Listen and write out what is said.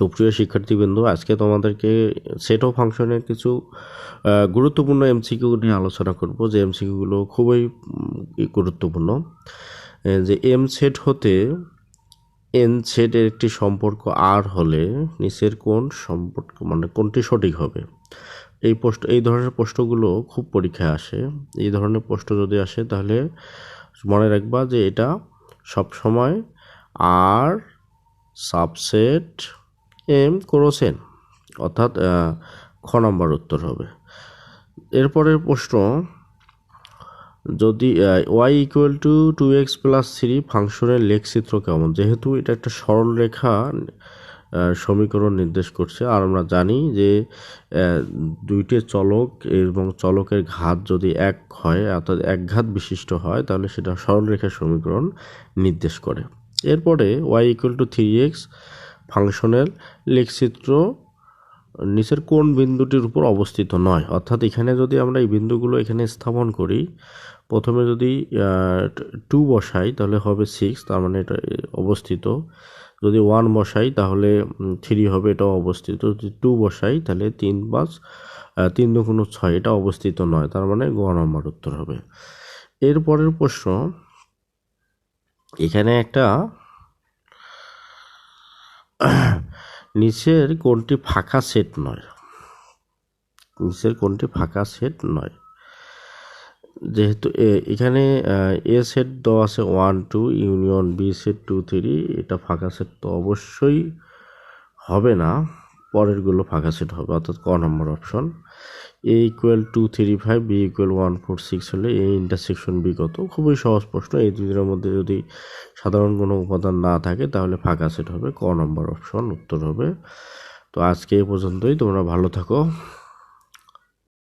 সুপ্রিয় শিক্ষার্থীবৃন্দ, আজকে তোমাদেরকে সেট অফ ফাংশনের কিছু গুরুত্বপূর্ণ এমসিকিউ নিয়ে আলোচনা করব। যে এমসিকিউগুলো খুবই গুরুত্বপূর্ণ। যে এম সেট হতে এন সেটের একটি সম্পর্ক আর হলে নিচের কোন সম্পর্ক মানে কোনটি সঠিক হবে। এই প্রশ্ন, এই ধরনের প্রশ্নগুলো খুব পরীক্ষায় আসে। এই ধরনের প্রশ্ন যদি আসে, তাহলে মনে রাখবা যে এটা সবসময় আর সাবসেট এম ক্রোসেন, অর্থাৎ খ নম্বর উত্তর হবে। এরপরের প্রশ্ন, যদি Y equal to two X plus three ফাংশনের লেখচিত্র কেমন? যেহেতু এটা একটা সরল রেখা সমীকরণ নির্দেশ করছে, আর আমরা জানি যে দুইটি চলক এবং চলকের ঘাত যদি এক হয়, অর্থাৎ এক ঘাত বিশিষ্ট হয়, তাহলে সেটা সরল রেখার সমীকরণ নির্দেশ করে। এরপরে Y equal to three X ফাংশনের লেখচিত্র নিচের কোন বিন্দুটির উপর অবস্থিত নয়। অর্থাৎ এখানে যদি আমরা এই বিন্দুগুলো এখানে স্থাপন করি, প্রথমে যদি টু বসাই, তাহলে হবে সিক্স তার মানে এটা অবস্থিত। যদি ওয়ান বসাই, তাহলে থ্রি হবে, এটাও অবস্থিত। যদি টু বসাই, তাহলে তিন পাঁচ তিন দুগুণ ছয়, এটা অবস্থিত নয়, তার মানে গ নম্বর উত্তর হবে। এরপরের প্রশ্ন, এখানে একটা নিচের কোনটি ফাঁকা সেট নয়। নিচের কোনটি ফাঁকা সেট নয়। যেহেতু এখানে এ সেট দেওয়া আছে one, two, union B set two, three, এটা ফাঁকা সেট তো অবশ্যই হবে না। পরেরগুলো ফাঁকা সেট হবে, অর্থাৎ ক number option. A equal to three five B equal one four six হলে এ ইন্টারসেকশন বি কত? খুবই সহজ প্রশ্ন। এই দুদিনের মধ্যে যদি সাধারণ কোনো উপাদান না থাকে, তাহলে ফাঁকা সেট হবে। ক নম্বর অপশন উত্তর হবে। তো আজকে এ পর্যন্তই। তোমরা ভালো থাকো।